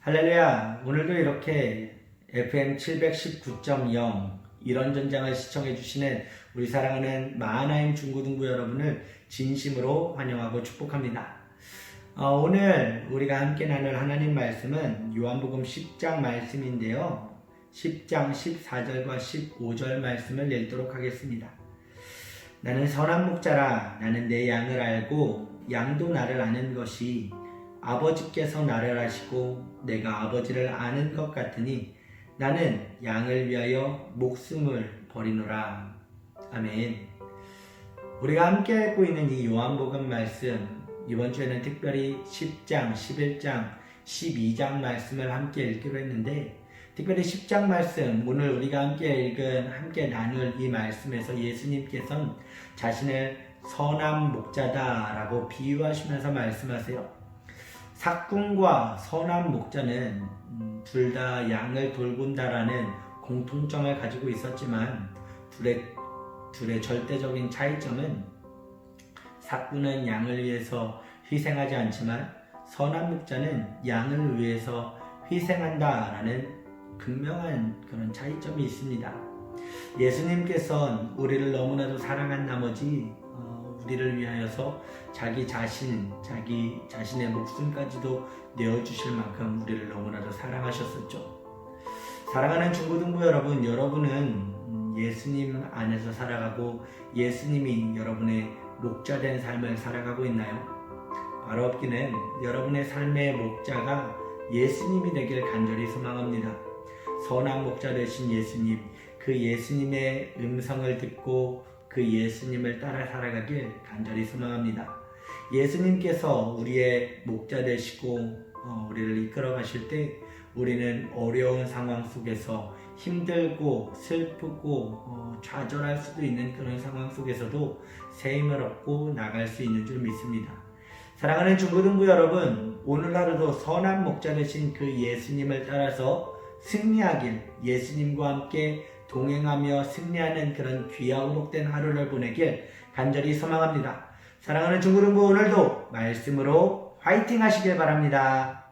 할렐루야! 오늘도 이렇게 FM 719.0 이런 전장을 시청해 주시는 우리 사랑하는 마하나임 중고등부 여러분을 진심으로 환영하고 축복합니다. 어, 오늘 우리가 함께 나눌 하나님 말씀은 요한복음 10장 말씀인데요. 10장 14절과 15절 말씀을 읽도록 하겠습니다. 나는 선한 목자라 나는 내 양을 알고 양도 나를 아는 것이 아버지께서 나를 아시고 내가 아버지를 아는 것 같으니 나는 양을 위하여 목숨을 버리노라. 아멘. 우리가 함께 읽고 있는 이 요한복음 말씀 이번 주에는 특별히 10장, 11장, 12장 말씀을 함께 읽기로 했는데 특별히 10장 말씀 오늘 우리가 함께 읽은 함께 나눌 이 말씀에서 예수님께서는 자신을 선한 목자다라고 비유하시면서 말씀하세요. 삭군과 선한 목자는 음, 둘다 양을 돌본다라는 공통점을 가지고 있었지만 둘의 둘의 절대적인 차이점은 삭군은 양을 위해서 희생하지 않지만 선한 목자는 양을 위해서 희생한다라는 극명한 그런 차이점이 있습니다. 예수님께서는 우리를 너무나도 사랑한 나머지 어, 우리를 위하여서 자기 자신, 자기 자신의 목숨까지도 내어주실 만큼 우리를 너무나도 사랑하셨었죠. 사랑하는 중고등부 여러분, 여러분은 음, 예수님 안에서 살아가고 예수님이 여러분의 목자된 삶을 살아가고 있나요? 바로 없기는 여러분의 삶의 목자가 예수님이 되길 간절히 소망합니다. 선한 목자 되신 예수님, 그 예수님의 음성을 듣고 그 예수님을 따라 살아가길 간절히 소망합니다. 예수님께서 우리의 목자 되시고 어, 우리를 이끌어 가실 때 우리는 어려운 상황 속에서 힘들고 슬프고 어, 좌절할 수도 있는 그런 상황 속에서도 새 힘을 얻고 나갈 수 있는 줄 믿습니다. 사랑하는 중고등부 여러분, 오늘 하루도 선한 목자 되신 그 예수님을 따라서 승리하길 예수님과 함께 동행하며 승리하는 그런 귀하고 복된 하루를 보내길 간절히 소망합니다. 사랑하는 중고등부 오늘도 말씀으로 화이팅 하시길 바랍니다.